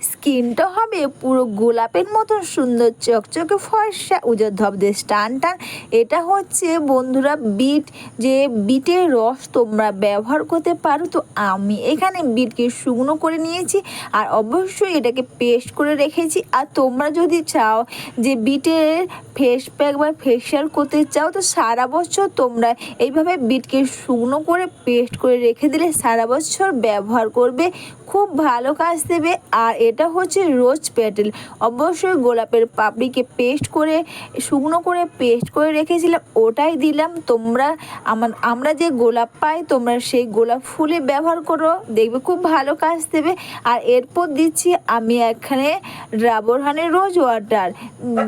স্কিনটা হবে পুরো গোলাপের মতন সুন্দর, চকচকে ফর্সা উজর ধবদের টান টান। এটা হচ্ছে বন্ধুরা বিট, যে বিটের রস তোমরা ব্যবহার করতে পারো। তো আমি এখানে বিটকে শুকনো করে নিয়েছি আর অবশ্যই এটাকে পেস্ট করে রেখেছি। আর তোমরা যদি চাও যে বিটের ফেস প্যাক বা ফেসিয়াল করতে চাও, তো সারা বছর তোমরা এইভাবে বিটকে শুকনো করে পেস্ট করে রেখে দিলে সারা বছর ব্যবহার করবে, খুব ভালো কাজ দেবে। আর এটা হচ্ছে রোজ পেটেল অবশ্যই গোলাপের পাপড়িকে পেস্ট করে, শুকনো করে পেস্ট করে রেখেছিলাম, ওটাই দিলাম। তোমরা আমার, আমরা যে গোলাপ পাই, তোমরা সেই গোলাপ ফুলে ব্যবহার করো, দেখবে খুব ভালো কাজ দেবে। আর এরপর দিচ্ছি আমি এখানে রাবরহানের রোজ ওয়াটার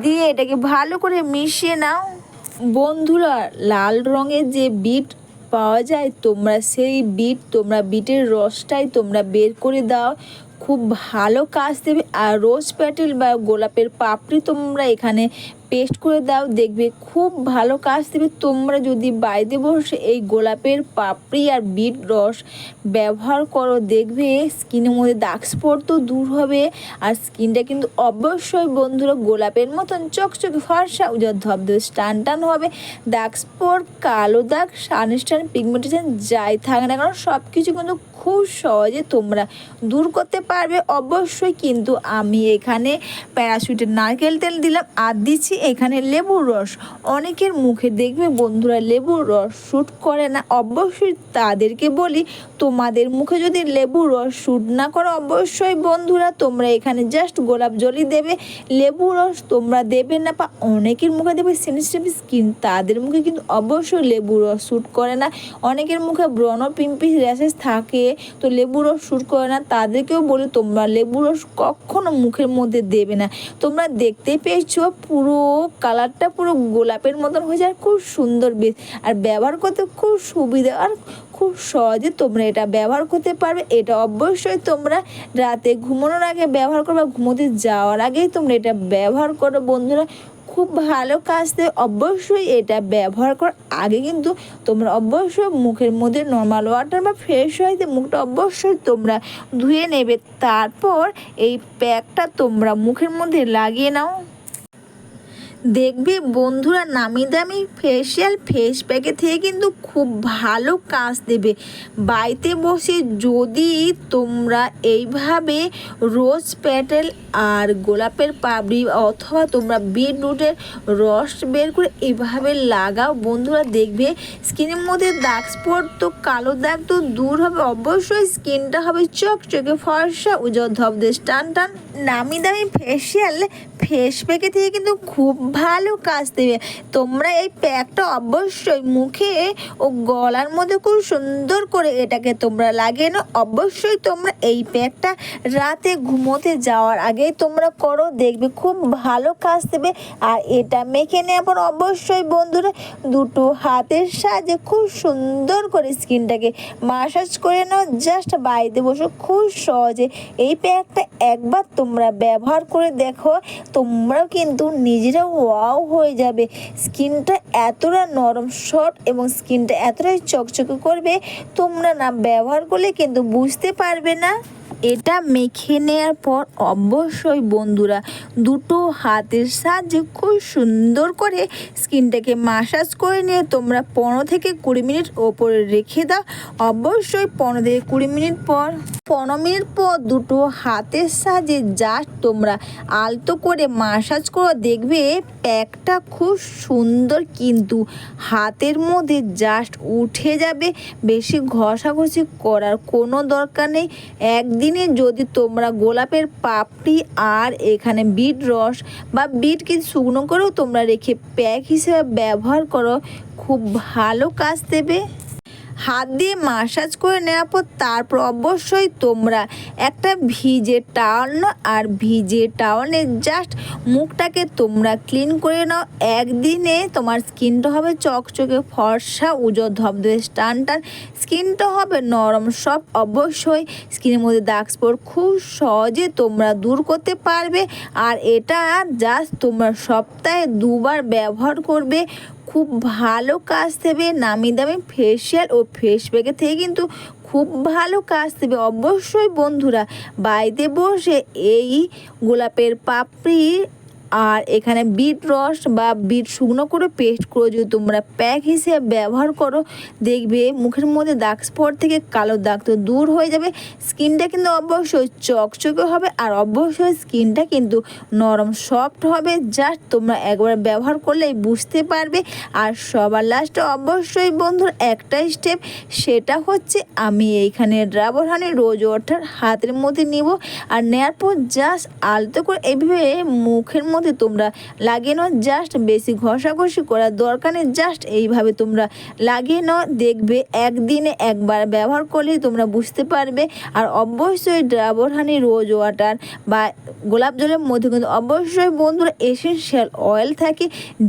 দিয়ে এটাকে ভালো করে মিশিয়ে নাও। বন্ধুরা, লাল রঙের যে বিট পাওয়া যায়, তোমরা সেই বিট তোমরা বিটের রসটাই তোমরা বের করে দাও। খুব ভালো কাজ দেবে। আর রোজ প্যাটেল বা গোলাপের পাপড়ি তোমরা এখানে পেস্ট করে দাও, দেখবে খুব ভালো কাজ দেবে। তোমরা যদি বাইরে বসে এই গোলাপের পাপড়ি আর বিট রস ব্যবহার করো, দেখবে স্কিনের মধ্যে দাগ স্পট তো দূর হবে। আর স্কিনটা কিন্তু অবশ্যই বন্ধুরা গোলাপের মতন চকচকে ফর্সা উজার ধবধবে টান টান হবে। দাগ স্পট কালো দাগ সানস্টান পিগমেন্টেশন যাই থাকে না কারণ সব কিছু কিন্তু খুব সহজে তোমরা দূর করতে পারবে। অবশ্যই কিন্তু আমি এখানে প্যারাশুটের নারকেল তেল দিলাম আর দিচ্ছি এখানে লেবুর রস। অনেকের মুখে দেখবে বন্ধুরা লেবুর রস শ্যুট করে না। অবশ্যই তাদেরকে বলি তোমাদের মুখে যদি লেবুর রস শ্যুট না করো, অবশ্যই বন্ধুরা তোমরা এখানে জাস্ট গোলাপ জলই দেবে। লেবু রস তোমরা দেবে না বা অনেকের মুখে দেবে সেন্সিটিভ স্কিন, তাদের মুখে কিন্তু অবশ্যই লেবু রস শ্যুট করে না। অনেকের মুখে ব্রণ পিম্পিস র্যাশেস থাকে, তো লেবু রস শ্যুট করে না। তাদেরকেও বলি, তোমরা লেবু রস কখনো মুখের মধ্যে দেবে না। তোমরা দেখতে পেয়েছ, পুরো কালারটা পুরো গোলাপের মতন হয়ে যায় খুব সুন্দর বেশ। আর ব্যবহার করতে খুব সুবিধা আর খুব সহজে তোমরা এটা ব্যবহার করতে পারবে, এটা অবশ্যই তোমরা রাতে ঘুমানোর আগে ব্যবহার করবে, ঘুমোতে যাওয়ার আগেই তোমরা এটা ব্যবহার করো বন্ধুরা। খুব ভালো কাজ দেয় অবশ্যই এটা ব্যবহার করার আগে কিন্তু তোমরা অবশ্যই মুখের মধ্যে নর্মাল ওয়াটার বা ফ্রেশ হইতে মুখটা অবশ্যই তোমরা ধুয়ে নেবে, তারপর এই প্যাকটা তোমরা মুখের মধ্যে লাগিয়ে নাও। দেখবে বন্ধুরা নামি দামি ফেসিয়াল ফেস প্যাকে থেকে কিন্তু খুব ভালো কাজ দেবে। বাড়িতে বসে যদি তোমরা এইভাবে রোজ প্যাটেল আর গোলাপের পাবড়ি অথবা তোমরা বিটরুটের রস বের করে এভাবে লাগাও, বন্ধুরা দেখবে স্কিনের মধ্যে দাগ স্পট তো কালো দাগ তো দূর হবে। অবশ্যই স্কিনটা হবে চকচকে ফর্সা, উজ্জ্বল ধবদেশ টান টান। নামি দামি ফেসিয়াল ফেস প্যাকে থেকে কিন্তু খুব ভালো কাজ দেবে। তোমরা এই প্যাকটা অবশ্যই মুখে ও গলার মধ্যে খুব সুন্দর করে এটাকে তোমরা লাগিয়ে নাও। অবশ্যই তোমরা এই প্যাকটা রাতে ঘুমোতে যাওয়ার আগেই তোমরা করো, দেখবে খুব ভালো কাজ দেবে। আর এটা মেখে নেওয়ার পর অবশ্যই বন্ধুরা দুটো হাতের সাহায্যে খুব সুন্দর করে স্কিনটাকে মাসাজ করে নাও। জাস্ট বাড়িতে বসে খুব সহজে এই প্যাকটা একবার তোমরা ব্যবহার করে দেখো। তোমরাও কিন্তু নিজেরাও ওয়াও হয়ে যাবে। স্কিনটা এতটা নরম, শর্ট এবং স্কিনটা এতটাই চকচকে করবে, তোমরা না ব্যবহার করলে কিন্তু বুঝতে পারবে না। এটা মেখে নেওয়ার পর অবশ্যই বন্ধুরা দুটো হাতের সাহায্যে খুব সুন্দর করে স্কিনটাকে মাসাজ করে নিয়ে তোমরা পনেরো থেকে কুড়ি মিনিট ওপরে রেখে দাও। অবশ্যই পনেরো থেকে কুড়ি মিনিট পর, পনেরো মিনিট পর দুটো হাতের সাহায্যে জাস্ট তোমরা আলতো করে মাসাজ করে। দেখবে প্যাকটা খুব সুন্দর কিন্তু হাতের মধ্যে জাস্ট উঠে যাবে। বেশি ঘষাঘষি করার কোনো দরকার নেই। একদিনে যদি তোমরা গোলাপের পাপড়ি আর এখানে বিট রস বা বিট কিন্তু শুকনো করেও তোমরা রেখে প্যাক হিসেবে ব্যবহার করো, খুব ভালো কাজ দেবে। হাত দিয়ে মাসাজ করে নেওয়ার পর তারপর অবশ্যই তোমরা একটা ভিজে টাওয়াল নাও আর ভিজে টাওয়ালে জাস্ট মুখটাকে তোমরা ক্লিন করে নাও। একদিনে তোমার স্কিনটা হবে চকচকে, ফর্সা, উজ্জ্বল ধবধবে টান টান স্কিনটা হবে নরম সব অবশ্যই স্কিনের মধ্যে দাগ স্পট খুব সহজে তোমরা দূর করতে পারবে। আর এটা জাস্ট তোমরা সপ্তাহে দুবার ব্যবহার করবে। খুব ভালো কাজ দেবে, নামি দামি ফেসিয়াল ও ফেস থেকে কিন্তু খুব ভালো কাজ দেবে। অবশ্যই বন্ধুরা বাড়িতে বসে এই গোলাপের পাপড়ি আর এখানে বিট রস বা বিট শুকনো করে পেস্ট করে যদি তোমরা প্যাক হিসেবে ব্যবহার করো, দেখবে মুখের মধ্যে দাগ স্পট থেকে কালো দাগ তো দূর হয়ে যাবে। স্কিনটা কিন্তু অবশ্যই চকচকে হবে আর অবশ্যই স্কিনটা কিন্তু নরম, সফট হবে। জাস্ট তোমরা একবার ব্যবহার করলেই বুঝতে পারবে। আর সবার লাস্টে অবশ্যই বন্ধুর একটা স্টেপ সেটা হচ্ছে আমি এইখানে ড্রাবর হানি রোজ ওয়াটার হাতের মধ্যে নিব। আর নেওয়ার পর জাস্ট আলতো করে এইভাবে মুখের তোমরা লাগিয়ে নাও জাস্ট বেশি ঘষাঘষি করার দরকার নেই জাস্ট এইভাবে তোমরা লাগিয়ে নাও, দেখবে একদিনে একবার ব্যবহার করলেই তোমরা বুঝতে পারবে। আর অবশ্যই ড্রাবর হানি রোজ ওয়াটার বা গোলাপ জলের মধ্যে কিন্তু অবশ্যই বন্ধুরা এসেনশিয়াল অয়েল থাকে,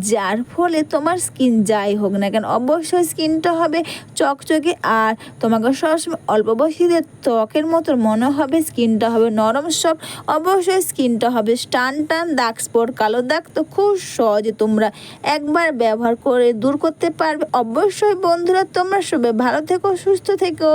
যার ফলে তোমার স্কিন যাই হোক না কেন, অবশ্যই স্কিনটা হবে চকচকে আর তোমাকে সবসময় অল্প বয়সীদের ত্বকের মতো মনে হবে স্কিনটা হবে নরম সব অবশ্যই স্কিনটা হবে স্টান টান, দাগ স্পট কালো দাগ তো খুব সহজে তোমরা একবার ব্যবহার করে দূর করতে পারবে। অবশ্যই বন্ধুরা, তোমরা সবাই ভালো থেকো, সুস্থ থেকো।